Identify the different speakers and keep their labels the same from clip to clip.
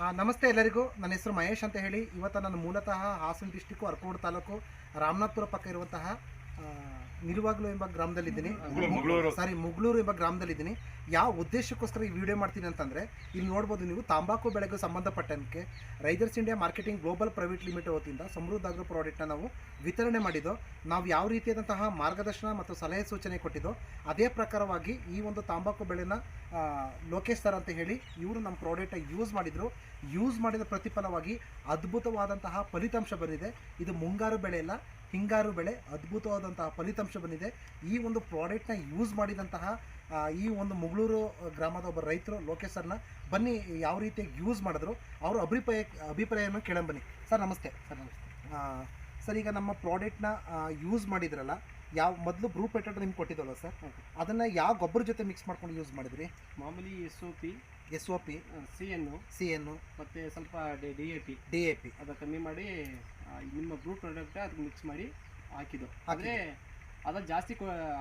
Speaker 1: ನಮಸ್ತೆ ಎಲ್ಲರಿಗೂ. ನನ್ನ ಹೆಸರು ಮಹೇಶ್ ಅಂತ ಹೇಳಿ. ಇವತ್ತು ನಾನು ಮೂಲತಃ ಹಾಸನ ಡಿಸ್ಟಿಕ್ಕು ಅರ್ಕೋಡ್ ತಾಲೂಕು, ರಾಮನಾಥ್ಪುರ ಪಕ್ಕ ಇರುವಂತಹ ನಿಲುವಾಗ್ಲು ಎಂಬ ಗ್ರಾಮದಲ್ಲಿದ್ದೀನಿ. ಸಾರಿ ಮುಗ್ಳೂರು ಎಂಬ ಗ್ರಾಮದಲ್ಲಿದ್ದೀನಿ. ಯಾವ ಉದ್ದೇಶಕ್ಕೋಸ್ಕರ ಈ ವಿಡಿಯೋ ಮಾಡ್ತೀನಿ ಅಂತಂದರೆ ಇಲ್ಲಿ ನೋಡ್ಬೋದು ನೀವು ತಾಂಬಾಕು ಬೆಳೆಗೆ ಸಂಬಂಧಪಟ್ಟಂತೆ Risers India marketing global private limited ವತಿಯಿಂದ ಸಮೃದ್ಧ ಆಗ್ರೋ ಪ್ರಾಡಕ್ಟ್ನ ನಾವು ವಿತರಣೆ ಮಾಡಿದ್ದು ನಾವು ಯಾವ ರೀತಿಯಾದಂತಹ ಮಾರ್ಗದರ್ಶನ ಮತ್ತು ಸಲಹೆ ಸೂಚನೆ ಕೊಟ್ಟಿದ್ದೋ ಅದೇ ಪ್ರಕಾರವಾಗಿ ಈ ಒಂದು ತಾಂಬಾಕು ಬೆಳೆನ ಲೋಕೇಶ್ ಸರ್ ಅಂತ ಹೇಳಿ ಇವರು ನಮ್ಮ ಪ್ರಾಡಕ್ಟ್ನ ಯೂಸ್ ಮಾಡಿದರು. ಯೂಸ್ ಮಾಡಿದ ಪ್ರತಿಫಲವಾಗಿ ಅದ್ಭುತವಾದಂತಹ ಫಲಿತಾಂಶ ಬಂದಿದೆ. ಇದು ಮುಂಗಾರು ಬೆಳೆ ಇಲ್ಲ ಹಿಂಗಾರು ಬೆಳೆ ಅದ್ಭುತವಾದಂತಹ ಫಲಿತಾಂಶ ಬಂದಿದೆ. ಈ ಒಂದು ಪ್ರಾಡಕ್ಟ್ನ ಯೂಸ್ ಮಾಡಿದಂತಹ ಈ ಒಂದು ಮುಗಳೂರು ಗ್ರಾಮದ ಒಬ್ಬ ರೈತರು ಲೋಕೇಶ್ ಸರ್ನ ಬನ್ನಿ ಯಾವ ರೀತಿಯಾಗಿ ಯೂಸ್ ಮಾಡಿದ್ರು ಅವರು ಅಭಿಪ್ರಾಯ ಅಭಿಪ್ರಾಯವನ್ನು ಕೇಳೋಣ ಬನ್ನಿ. ಸರ್ ನಮಸ್ತೆ. ಸರ್ ನಮಸ್ತೆ. ಸರ್ ಈಗ ನಮ್ಮ ಪ್ರಾಡಕ್ಟ್ನ ಯೂಸ್ ಮಾಡಿದ್ರಲ್ಲ ಯಾವ ಮೊದಲು ಬ್ರೂ ಪೆಟ್ರೋಲ್ ನಿಮ್ಗೆ ಕೊಟ್ಟಿದ್ದಲ್ಲ ಸರ್ ಅದನ್ನು ಯಾವ ಗೊಬ್ಬರ ಜೊತೆ ಮಿಕ್ಸ್ ಮಾಡ್ಕೊಂಡು ಯೂಸ್ ಮಾಡಿದ್ರಿ?
Speaker 2: ಮಾಮೂಲಿ S O P
Speaker 1: S O P
Speaker 2: C N
Speaker 1: C N
Speaker 2: ಮತ್ತು ಸ್ವಲ್ಪ D A P
Speaker 1: D A P
Speaker 2: ಅದು ಕಮ್ಮಿ ಮಾಡಿ ನಿಮ್ಮ ಬ್ರೂ ಪ್ರಾಡಕ್ಟ್ ಅದಕ್ಕೆ ಮಿಕ್ಸ್ ಮಾಡಿ ಹಾಕಿದ್ದು. ಆದರೆ ಅದು ಜಾಸ್ತಿ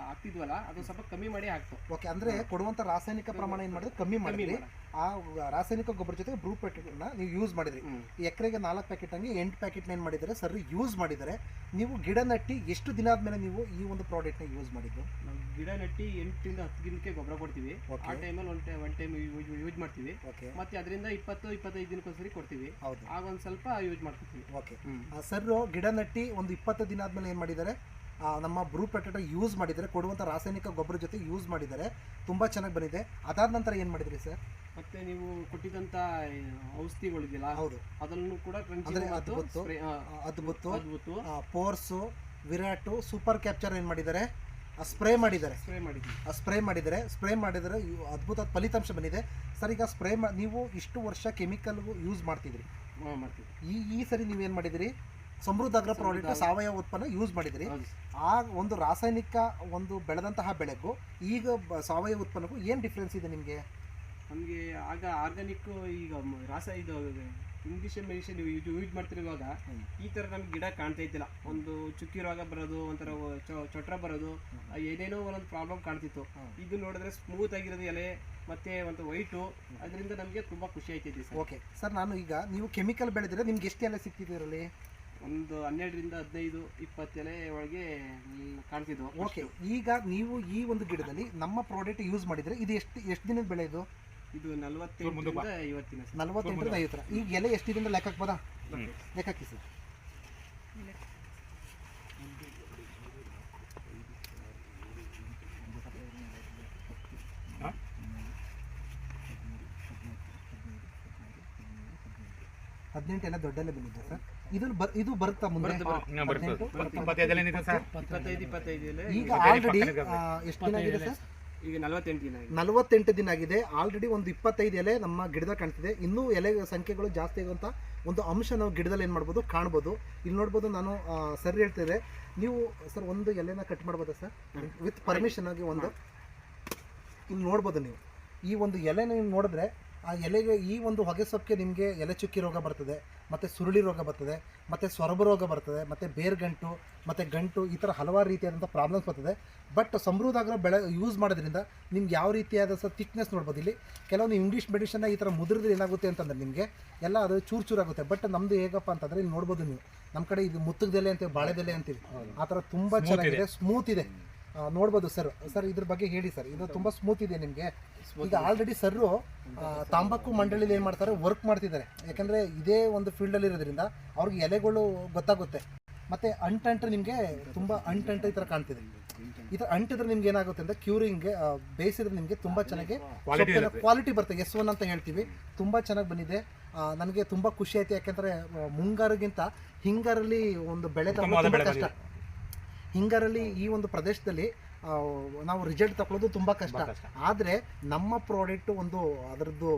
Speaker 2: ಹಾಕ್ತಿದ್ವಲ್ಲ ಅದು ಸ್ವಲ್ಪ ಕಮ್ಮಿ ಮಾಡಿ ಹಾಕ್ತು.
Speaker 1: ಓಕೆ ಅಂದ್ರೆ ಕೊಡುವಂತ ರಾಸಾಯನಿಕ ಪ್ರಮಾಣ ಏನು ಮಾಡಿದ್ರೆ? ಕಮ್ಮಿ ಮಾಡಿದ್ರಿ. ಆ ರಾಸಾಯನಿಕ ಗೊಬ್ಬರ ಜೊತೆ ಬ್ರೂ ಪ್ಯಾಕೆಟ್ನ ನೀವು ಯೂಸ್ ಮಾಡಿದ್ರಿ. ಎಕರೆಗೆ ನಾಲ್ಕು ಪ್ಯಾಕೆಟ್ ಹಂಗೆ ಎಂಟು ಪ್ಯಾಕೆಟ್ನ ಏನು ಮಾಡಿದ್ದಾರೆ? ಸರ್ ಯೂಸ್ ಮಾಡಿದ್ದಾರೆ. ನೀವು ಗಿಡ ನಟ್ಟಿ ಎಷ್ಟು ದಿನ ಆದಮೇಲೆ ನೀವು ಈ ಒಂದು ಪ್ರಾಡಕ್ಟ್ನ ಯೂಸ್ ಮಾಡಿದ್ದು?
Speaker 2: ನಾವು ಗಿಡ ನಟ್ಟಿ ಎಂಟರಿಂದ ಹತ್ತು ದಿನಕ್ಕೆ ಗೊಬ್ಬರ ಕೊಡ್ತೀವಿ. ಆ ಟೈಮಲ್ಲಿ one time one time use ಮಾಡ್ತೀವಿ.
Speaker 1: ಓಕೆ.
Speaker 2: ಮತ್ತೆ ಅದರಿಂದ ಇಪ್ಪತ್ತು ಇಪ್ಪತ್ತೈದು ದಿನಕ್ಕೊಂದ್ಸರಿ ಕೊಡ್ತೀವಿ.
Speaker 1: ಹೌದು.
Speaker 2: ಆಗ ಒಂದು ಸ್ವಲ್ಪ ಯೂಸ್ ಮಾಡ್ತೀವಿ
Speaker 1: ಓಕೆ. ಸರ್ ಗಿಡ ನಟ್ಟಿ ಒಂದು ಇಪ್ಪತ್ತು ದಿನ ಆದಮೇಲೆ ಏನು ಮಾಡಿದ್ದಾರೆ? ನಮ್ಮ ಬ್ರೂ ಪೆಟೆಟೋ ಯೂಸ್ ಮಾಡಿದರೆ ಕೊಡುವಂಥ ರಾಸಾಯನಿಕ ಗೊಬ್ಬರ ಜೊತೆ ಯೂಸ್ ಮಾಡಿದ್ದಾರೆ ತುಂಬ ಚೆನ್ನಾಗಿ ಬಂದಿದೆ. ಅದಾದ ನಂತರ ಏನು ಮಾಡಿದ್ರಿ ಸರ್?
Speaker 2: ಮತ್ತೆ ನೀವು ಕೊಟ್ಟಿದ್ದಂತ ಔಷಧಿಗಳಿದೆಯಲ್ಲ
Speaker 1: ಹೌದು.
Speaker 2: ಅದನ್ನು ಕೂಡ
Speaker 1: ಅಂದರೆ ಅದ್ಭುತ. ಅದ್ಭುತ
Speaker 2: ಅದ್ಭುತ
Speaker 1: ಪೋರ್ಸು ವಿರಾಟು ಸೂಪರ್ ಕ್ಯಾಪ್ಚರ್ ಏನು ಮಾಡಿದ್ದಾರೆ? ಸ್ಪ್ರೇ ಮಾಡಿದ್ದಾರೆ.
Speaker 2: ಸ್ಪ್ರೇ ಮಾಡಿದ್ದಾರೆ
Speaker 1: ಸ್ಪ್ರೇ ಮಾಡಿದರೆ ಸ್ಪ್ರೇ ಮಾಡಿದರೆ ಅದ್ಭುತ ಫಲಿತಾಂಶ ಬಂದಿದೆ. ಸರ್ ಈಗ ಸ್ಪ್ರೇ ನೀವು ಇಷ್ಟು ವರ್ಷ ಕೆಮಿಕಲ್ಗೂ ಯೂಸ್ ಮಾಡ್ತಿದ್ರಿ.
Speaker 2: ಮಾಡ್ತೀವಿ
Speaker 1: ಈ ಈ ಸರಿ ನೀವೇನು ಮಾಡಿದಿರಿ? ಸಮೃದ್ಧ ಅಗ್ರ ಪ್ರಾಡಕ್ಟ್ ಸಾವಯವ ಉತ್ಪನ್ನ ಯೂಸ್ ಮಾಡಿದ್ರಿ. ಆ ಒಂದು ರಾಸಾಯನಿಕ ಒಂದು ಬೆಳೆದಂತಹ ಬೆಳೆಗೂ ಈಗ ಬ- ಸಾವಯವ ಉತ್ಪನ್ನಕ್ಕೂ ಏನು ಡಿಫ್ರೆನ್ಸ್ ಇದೆ ನಿಮಗೆ?
Speaker 2: ನಮಗೆ ಆಗ ಆರ್ಗಾನಿಕ್ ಈಗ ಮ- ರಾಸ ಇದು ಇಂಗ್ಲೀಷ್ ಮೆಡಿಸಿನ್ ಯೂಸ್ ಮಾಡ್ತಿರುವಾಗ
Speaker 1: ಹ್ಮ್.
Speaker 2: ಈ ಥರ ನಮ್ಗೆ ಗಿಡ ಕಾಣ್ತಾ ಇದ್ದಿಲ್ಲ. ಒಂದು ಚುಕ್ಕಿ ರೋಗ ಬರೋದು ಒಂಥರ ಒ- ಚೊ- ಚೊಟ್ರ ಬರೋದು ಆ ಏನೇನೋ ಒಂದೊಂದು ಪ್ರಾಬ್ಲಮ್ ಕಾಣ್ತಿತ್ತು.
Speaker 1: ಹ್ಮ್.
Speaker 2: ಇದು ನೋಡಿದ್ರೆ ಸ್ಮೂತ್ ಆಗಿರೋದು ಎಲೆ ಮತ್ತೆ ಒಂದು ವೈಟು ಅದರಿಂದ ನಮಗೆ ತುಂಬಾ ಖುಷಿ ಆಯ್ತಿದ್ದೀವಿ ಸರ್.
Speaker 1: ಓಕೆ ಸರ್ ನಾನು ಈಗ ನೀವು ಕೆಮಿಕಲ್ ಬೆಳೆದ್ರೆ ನಿಮ್ಗೆ ಎಷ್ಟು ಎಲೆ ಸಿಗ್ತಿದೆ ಇದರಲ್ಲಿ?
Speaker 2: ಒಂದು ಹನ್ನೆರಡರಿಂದ ಹದಿನೈದು ಇಪ್ಪತ್ತು ಎಲೆ ಒಳಗೆ ಕಾಣ್ತಿದ್ವು
Speaker 1: ಓಕೆ ಈಗ ನೀವು ಈ ಒಂದು ಗಿಡದಲ್ಲಿ ನಮ್ಮ ಪ್ರಾಡಕ್ಟ್ ಯೂಸ್ ಮಾಡಿದರೆ ಇದು ಎಷ್ಟು ಎಷ್ಟು ದಿನದ ಬೆಳೆ ಇದು?
Speaker 2: ಇದು ನಲವತ್ತೆಂಟರಿಂದ ಐವತ್ತಿನ ಸರ್.
Speaker 1: ನಲವತ್ತೆಂಟರಿಂದ ಐವತ್ತರ. ಈಗ ಎಲೆ ಎಷ್ಟು ದಿನದ ಲೆಕ್ಕ ಹಾಕ್ಬೋದಾ? ಲೆಕ್ಕ ಹಾಕಿ ಸರ್. ಹದಿನೆಂಟು ಎಲ್ಲ ದೊಡ್ಡ ಎಲೆ ಬಂದಿದೆ ಸರ್. ಇದು ಬರ್ ಇದು ಬರುತ್ತಾ ಮುಂದೆ? ಹದಿನೆಂಟು?
Speaker 2: ಇಪ್ಪತ್ತೈದು ಎಲೆ
Speaker 1: ಈಗ ಆಲ್ರೆಡಿ ಎಷ್ಟು ದಿನ ಆಗಿದೆ ಸರ್?
Speaker 2: ಈಗ ನಲವತ್ತೆಂಟು ದಿನ ಆಗಿದೆ.
Speaker 1: ನಲವತ್ತೆಂಟು ದಿನ ಆಗಿದೆ. ಆಲ್ರೆಡಿ ಒಂದು ಇಪ್ಪತ್ತೈದು ಎಲೆ ನಮ್ಮ ಗಿಡದ ಕಾಣ್ತಿದೆ. ಇನ್ನೂ ಎಲೆ ಸಂಖ್ಯೆಗಳು ಜಾಸ್ತಿ ಆಗುವಂಥ ಒಂದು ಅಂಶ ನಾವು ಗಿಡದಲ್ಲಿ ಏನು ಮಾಡ್ಬೋದು ಕಾಣ್ಬೋದು. ಇಲ್ಲಿ ನೋಡ್ಬೋದು ನಾನು ಆ, ಸರ್ ಹೇಳ್ತಿದ್ದೆ ನೀವು ಸರ್ ಒಂದು ಎಲೆನ ಕಟ್ ಮಾಡ್ಬೋದಾ ಸರ್? ವಿತ್ ಪರ್ಮಿಷನ್ ಆಗಿ ಒಂದು. ಇಲ್ಲಿ ನೋಡ್ಬೋದು ನೀವು. ಈ ಒಂದು ಎಲೆನ ನೀವು ನೋಡಿದ್ರೆ ಆ ಎಲೆಗೆ ಈ ಒಂದು ಹೊಗೆ ಸೊಪ್ಪಿಗೆ ನಿಮಗೆ ಎಲೆ ಚುಕ್ಕಿ ರೋಗ ಬರ್ತದೆ. ಮತ್ತು ಸುರುಳಿ ರೋಗ ಬರ್ತದೆ ಮತ್ತು ಸೊರಬು ರೋಗ ಬರ್ತದೆ ಮತ್ತು ಬೇರ್ಗಂಟು ಮತ್ತು ಗಂಟು ಈ ಥರ ಹಲವಾರು ರೀತಿಯಾದಂಥ ಪ್ರಾಬ್ಲಮ್ಸ್ ಬರ್ತದೆ. ಬಟ್ ಸಮೃದ್ಧಾಗ್ರ ಬೆಳೆ ಯೂಸ್ ಮಾಡೋದ್ರಿಂದ ನಿಮ್ಗೆ ಯಾವ ರೀತಿಯಾದ ಸಹ ಥಿಕ್ನೆಸ್ ನೋಡ್ಬೋದು ಇಲ್ಲಿ. ಕೆಲವೊಂದು ಇಂಗ್ಲೀಷ್ ಮೆಡಿಷನ್ನ ಈ ಥರ ಮುದ್ರಿದ್ರೆ ಏನಾಗುತ್ತೆ ಅಂತಂದ್ರೆ ನಿಮಗೆ ಎಲ್ಲ ಅದು ಚೂರು ಚೂರಾಗುತ್ತೆ ಬಟ್ ನಮ್ಮದು ಹೇಗಪ್ಪ ಅಂತಂದರೆ ಇಲ್ಲಿ ನೋಡ್ಬೋದು ನೀವು. ನಮ್ಮ ಕಡೆ ಇದು ಮುತ್ತುಗದೆಲೆ ಅಂತೀವಿ ಬಾಳೆದೆಲೆ ಅಂತೀವಿ ಆ ಥರ ತುಂಬ ಚೆನ್ನಾಗಿದೆ ಸ್ಮೂತ್ ಇದೆ. ನೋಡ್ಬೋದು ಸರ್ ಸರ್ ಇದ್ರ ಬಗ್ಗೆ ಹೇಳಿ ಸರ್ ಇದು ತುಂಬಾ ಸ್ಮೂತ್ ಇದೆ ನಿಮಗೆ. ಈಗ ಆಲ್ರೆಡಿ ಸರ್ ತಾಂಬಾಕು ಮಂಡಳಿಲಿ ಏನು ಮಾಡ್ತಾರೆ? ವರ್ಕ್ ಮಾಡ್ತಿದ್ದಾರೆ. ಯಾಕಂದ್ರೆ ಇದೇ ಒಂದು ಫೀಲ್ಡಲ್ಲಿ ಇರೋದ್ರಿಂದ ಅವ್ರಿಗೆ ಎಲೆಗಳು ಗೊತ್ತಾಗುತ್ತೆ. ಮತ್ತೆ ಅಂಟಂಟು ನಿಮಗೆ ತುಂಬ ಅಂಟಂಟು ಈ ತರ ಕಾಣ್ತಿದೆ. ಈ ಥರ ಅಂಟಿದ್ರೆ ನಿಮ್ಗೆ ಏನಾಗುತ್ತೆ ಅಂದರೆ ಕ್ಯೂರಿಂಗ್ ಬೇಯಿಸಿದ್ರೆ ನಿಮಗೆ ತುಂಬಾ ಚೆನ್ನಾಗಿ ಕ್ವಾಲಿಟಿ ಬರ್ತದೆ ಎಸ್ ಒನ್ ಅಂತ ಹೇಳ್ತೀವಿ. ತುಂಬಾ ಚೆನ್ನಾಗಿ ಬಂದಿದೆ. ನನಗೆ ತುಂಬ ಖುಷಿ ಆಯ್ತು. ಯಾಕಂದ್ರೆ ಮುಂಗಾರಿಗಿಂತ ಹಿಂಗಾರಲ್ಲಿ ಒಂದು ಬೆಳೆ ತಗೊಳ್ಳೋದು ತುಂಬ ಕಷ್ಟ. ಹಿಂಗಾರಲ್ಲಿ ಈ ಒಂದು ಪ್ರದೇಶದಲ್ಲಿ ನಾವು ರಿಸಲ್ಟ್ ತಗೊಳ್ಳೋದು ತುಂಬ ಕಷ್ಟ. ಆದರೆ ನಮ್ಮ ಪ್ರಾಡಕ್ಟ್ ಒಂದು ಅದರದ್ದು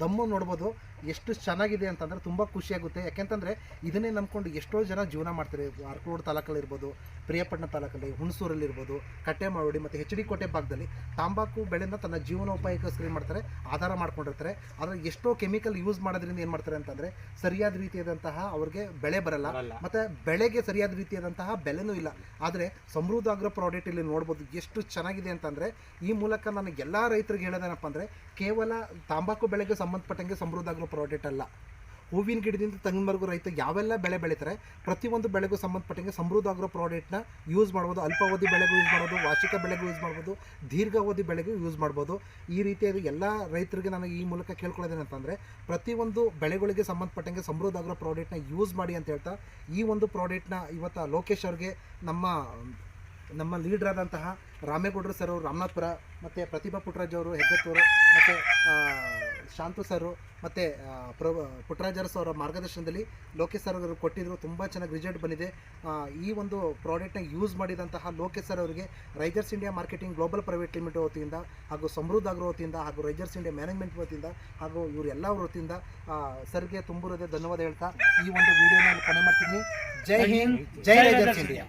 Speaker 1: ದಮ್ಮು ನೋಡ್ಬೋದು ಎಷ್ಟು ಚೆನ್ನಾಗಿದೆ ಅಂತಂದರೆ ತುಂಬ ಖುಷಿಯಾಗುತ್ತೆ ಯಾಕೆಂತಂದರೆ ಇದನ್ನೇ ನಂಬ್ಕೊಂಡು ಎಷ್ಟೋ ಜನ ಜೀವನ ಮಾಡ್ತಾರೆ. ಅರ್ಕೋಡ್ ತಾಲೂಕಲ್ಲಿರ್ಬೋದು ಪ್ರಿಯಪಟ್ಟಣ ತಾಲೂಕಲ್ಲಿ ಹುಣಸೂರಲ್ಲಿರ್ಬೋದು ಕಟ್ಟೆಮಾವಡಿ ಮತ್ತು ಹೆಚ್ ಡಿ ಕೋಟೆ ಭಾಗದಲ್ಲಿ ತಾಂಬಾಕು ಬೆಳೆನ ತನ್ನ ಜೀವನೋಪಾಯಕ್ಕೋಸ್ಕರ ಏನು ಮಾಡ್ತಾರೆ ಆಧಾರ ಮಾಡ್ಕೊಂಡಿರ್ತಾರೆ. ಆದರೆ ಎಷ್ಟೋ ಕೆಮಿಕಲ್ ಯೂಸ್ ಮಾಡೋದ್ರಿಂದ ಏನು ಮಾಡ್ತಾರೆ ಅಂತಂದರೆ ಸರಿಯಾದ ರೀತಿಯಾದಂತಹ ಅವ್ರಿಗೆ ಬೆಳೆ ಬರಲ್ಲ. ಮತ್ತು ಬೆಳೆಗೆ ಸರಿಯಾದ ರೀತಿಯಾದಂತಹ ಬೆಲೆನೂ ಇಲ್ಲ. ಆದರೆ ಸಮೃದ್ಧ ಆಗ್ರೋ ಪ್ರಾಡಕ್ಟ್ ಇಲ್ಲಿ ನೋಡ್ಬೋದು. ಎಷ್ಟು ಚೆನ್ನಾಗಿದೆ ಅಂತಂದರೆ, ಈ ಮೂಲಕ ನನಗೆ ಎಲ್ಲ ರೈತರಿಗೆ ಹೇಳೋದೇನಪ್ಪ ಅಂದರೆ, ಕೇವಲ ತಂಬಾಕು ಬೆಳೆಗೆ ಸಂಬಂಧಪಟ್ಟಂಗೆ ಸಮೃದ್ಧ ಆಗೋ ಪ್ರಾಡಕ್ಟ್ ಅಲ್ಲ. ಹೂವಿನ ಗಿಡದಿಂದ ತೆಂಗಿನವರೆಗೂ ರೈತ ಯಾವೆಲ್ಲ ಬೆಳೆ ಬೆಳೀತಾರೆ, ಪ್ರತಿಯೊಂದು ಬೆಳೆಗೂ ಸಂಬಂಧಪಟ್ಟಂಗೆ ಸಮೃದ್ಧ ಆಗಿರೋ ಪ್ರಾಡಕ್ಟ್ನ ಯೂಸ್ ಮಾಡ್ಬೋದು, ಅಲ್ಪಾವಧಿ ಬೆಳೆಗೂ ಯೂಸ್ ಮಾಡ್ಬೋದು, ವಾರ್ಷಿಕ ಬೆಳೆಗೂ ಯೂಸ್ ಮಾಡ್ಬೋದು, ದೀರ್ಘಾವಧಿ ಬೆಳೆಗೂ ಯೂಸ್ ಮಾಡ್ಬೋದು. ಈ ರೀತಿಯಾಗಿ ಎಲ್ಲ ರೈತರಿಗೆ ನಾನು ಈ ಮೂಲಕ ಕೇಳ್ಕೊಳ್ಳೋದೇನಂತಂದರೆ ಪ್ರತಿಯೊಂದು ಬೆಳೆಗಳಿಗೆ ಸಂಬಂಧಪಟ್ಟಂಗೆ ಸಮೃದ್ಧ ಆಗಿರೋ ಪ್ರಾಡಕ್ಟ್ನ ಯೂಸ್ ಮಾಡಿ ಅಂತ ಹೇಳ್ತಾ, ಈ ಒಂದು ಪ್ರಾಡಕ್ಟ್ನ ಇವತ್ತು ಲೋಕೇಶ್ ಅವ್ರಿಗೆ ನಮ್ಮ ನಮ್ಮ ಲೀಡರ್ ಆದಂತಹ ರಾಮೇಗೌಡರು ಸರ್ ಅವರು, ರಾಮನಾಥ್ಪುರ, ಮತ್ತು ಪ್ರತಿಭಾ ಪುಟ್ಟರಾಜ್ ಅವರು, ಹೆಗ್ಗತ್ತೂರು, ಮತ್ತು ಶಾಂತು ಸರು ಮತ್ತು ಪ್ರ ಪುಟ್ಟರಾಜ್ ಅರಸು ಅವರ ಮಾರ್ಗದರ್ಶನದಲ್ಲಿ ಲೋಕೇಶ್ ಸರ್ ಅವರು ಕೊಟ್ಟಿದ್ರು. ತುಂಬ ಚೆನ್ನಾಗಿ ರಿಸಲ್ಟ್ ಬಂದಿದೆ. ಈ ಒಂದು ಪ್ರಾಡಕ್ಟ್ನ ಯೂಸ್ ಮಾಡಿದಂತಹ ಲೋಕೇಶ್ ಸರ್ ಅವರಿಗೆ Risers India marketing global private limited ವತಿಯಿಂದ ಹಾಗೂ ಸಮೃದ್ಧ ಆಗಿರೋ ವತಿಯಿಂದ ಹಾಗೂ ರೈಜರ್ಸ್ ಇಂಡಿಯಾ ಮ್ಯಾನೇಜ್ಮೆಂಟ್ ವತಿಯಿಂದ ಹಾಗೂ ಇವರೆಲ್ಲ ವತಿಯಿಂದ ಸರ್ಗೆ ತುಂಬಿರೋದೇ ಧನ್ಯವಾದ ಹೇಳ್ತಾ ಈ ಒಂದು ವಿಡಿಯೋನ ಕೊನೆ ಮಾಡ್ತೀನಿ. ಜೈ ಹಿಂದ್, ಜೈ ರೈಜರ್ಸ್ ಇಂಡಿಯಾ.